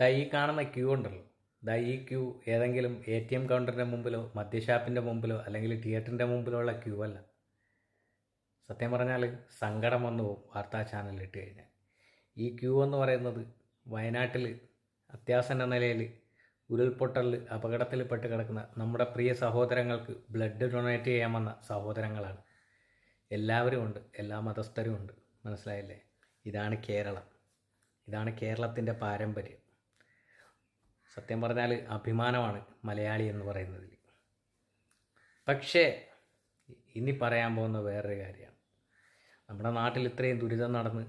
ദാ ഈ കാണുന്ന ക്യൂ ഉണ്ടല്ലോ. ദാ ഈ ക്യൂ ഏതെങ്കിലും എ ടി എം കൗണ്ടറിന്റെ മുമ്പിലോ മദ്യഷാപ്പിന്റെ മുമ്പിലോ അല്ലെങ്കിൽ തിയേറ്ററിന്റെ മുമ്പിലോ ഉള്ള ക്യൂ അല്ല. സത്യം പറഞ്ഞാൽ സങ്കടം വന്നു പോകും വാർത്താ ചാനലിൽ ഇട്ട് കഴിഞ്ഞാൽ. ഈ ക്യൂ എന്ന് പറയുന്നത് വയനാട്ടിൽ അത്യാസന്ന നിലയിൽ ഉരുൾപൊട്ടലിൽ അപകടത്തിൽപ്പെട്ട് കിടക്കുന്ന നമ്മുടെ പ്രിയ സഹോദരങ്ങൾക്ക് ബ്ലഡ് ഡൊണേറ്റ് ചെയ്യാൻ വന്ന സഹോദരങ്ങളാണ്. എല്ലാവരും ഉണ്ട് എല്ലാ മതസ്ഥരും ഉണ്ട്. മനസ്സിലായില്ലേ? ഇതാണ് കേരളം. ഇതാണ് കേരളത്തിന്റെ പാരമ്പര്യം. സത്യം പറഞ്ഞാൽ അഭിമാനമാണ് മലയാളി എന്ന് പറയുന്നതിൽ പക്ഷേ ഇനി പറയാൻ പോകുന്ന വേറൊരു കാര്യമാണ്. നമ്മുടെ നാട്ടിൽ ഇത്രയും ദുരിതം നടന്ന്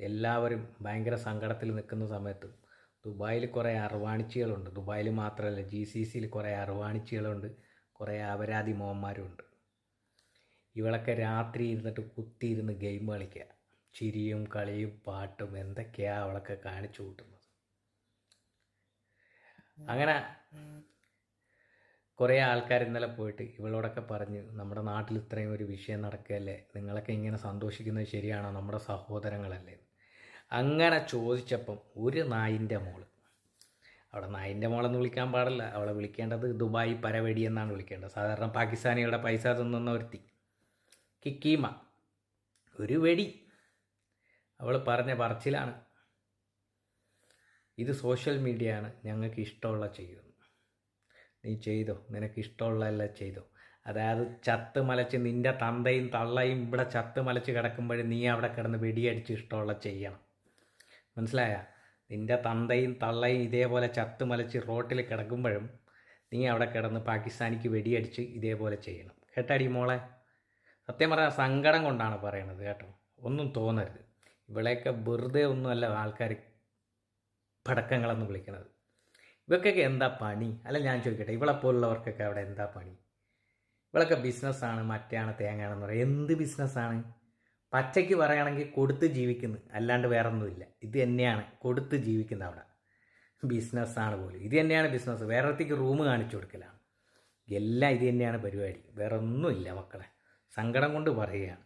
എല്ലാവരും ഭയങ്കര സങ്കടത്തിൽ നിൽക്കുന്ന സമയത്ത് ദുബായിൽ കുറേ അർവാണിച്ചികളുണ്ട്. ദുബായിൽ മാത്രമല്ല ജി സി സിയിൽ കുറേ അർവാണിച്ചികളുണ്ട് കുറേ അപരാധി മോന്മാരുണ്ട് ഇവളൊക്കെ രാത്രി ഇരുന്നിട്ട് കുത്തിയിരുന്ന് ഗെയിം കളിക്കുക. ചിരിയും കളിയും പാട്ടും എന്തൊക്കെയാണ് അവളൊക്കെ കാണിച്ചു കൂട്ടുന്നത്? അങ്ങനെ കുറേ ആൾക്കാർ ഇന്നലെ പോയിട്ട് ഇവളോടൊക്കെ പറഞ്ഞ് നമ്മുടെ നാട്ടിൽ ഇത്രയും ഒരു വിഷയം നടക്കുകയല്ലേ? നിങ്ങളൊക്കെ ഇങ്ങനെ സന്തോഷിക്കുന്നത് ശരിയാണോ? നമ്മുടെ സഹോദരങ്ങളല്ലേ? അങ്ങനെ ചോദിച്ചപ്പം ഒരു നായിന്റെ മോൾ. അവിടെ നായിന്റെ മോളെന്ന് വിളിക്കാൻ പാടില്ല. അവളെ വിളിക്കേണ്ടത് ദുബായ് പരവടി എന്നാണ് വിളിക്കേണ്ടത്. സാധാരണ പാകിസ്ഥാനികളുടെ പൈസ തിന്നുന്ന ഒരുത്തി. കിക്കീമ. ഒരു വെടി. അവൾ പറഞ്ഞ പറച്ചിലാണ്. ഇത് സോഷ്യൽ മീഡിയ ആണ് ഞങ്ങൾക്ക് ഇഷ്ടമുള്ള ചെയ്യുന്നു. നീ ചെയ്തോ? നിനക്ക് ഇഷ്ടമുള്ളതല്ല ചെയ്തോ? അതായത് ചത്ത് മലച്ച് നിന്റെ തന്തയും തള്ളയും ഇവിടെ ചത്ത് മലച്ച് കിടക്കുമ്പോഴും നീ അവിടെ കിടന്ന് വെടിയടിച്ച് ഇഷ്ടമുള്ള ചെയ്യണം. മനസ്സിലായ? നിന്റെ തന്തയും തള്ളയും ഇതേപോലെ ചത്ത് മലച്ച് റോട്ടിൽ കിടക്കുമ്പോഴും നീ അവിടെ കിടന്ന് പാകിസ്ഥാനിക്ക് വെടിയടിച്ച് ഇതേപോലെ ചെയ്യണം. കേട്ടാടി മോളെ? സത്യം പറഞ്ഞാൽ സങ്കടം കൊണ്ടാണ് പറയണത് കേട്ടോ. ഒന്നും തോന്നരുത്. ഇവിടെയൊക്കെ വെറുതെ ഒന്നുമല്ല ആൾക്കാർ പടക്കങ്ങളെന്ന് വിളിക്കുന്നത് ഇവർക്കൊക്കെ എന്താ പണി? അല്ല ഞാൻ ചോദിക്കട്ടെ ഇവളെ പോലുള്ളവർക്കൊക്കെ അവിടെ എന്താ പണി? ഇവളൊക്കെ ബിസിനസ്സാണ് മറ്റാണ് തേങ്ങയാണെന്ന് പറയുക എന്ത് ബിസിനസ്സാണ്? പച്ചയ്ക്ക് പറയുകയാണെങ്കിൽ കൊടുത്ത് ജീവിക്കുന്നു അല്ലാണ്ട് വേറെ ഒന്നുമില്ല ഇത് തന്നെയാണ് കൊടുത്ത് ജീവിക്കുന്നത് അവിടെ. ബിസിനസ്സാണ് പോലും. ഇത് തന്നെയാണ് ബിസിനസ് വേറെ വേറൊരുത്തേക്ക് റൂം കാണിച്ചു കൊടുക്കലാണ്. എല്ലാം ഇത് തന്നെയാണ് പരിപാടി. വേറെ ഒന്നുമില്ല മക്കളെ. സങ്കടം കൊണ്ട് പറയുകയാണ്.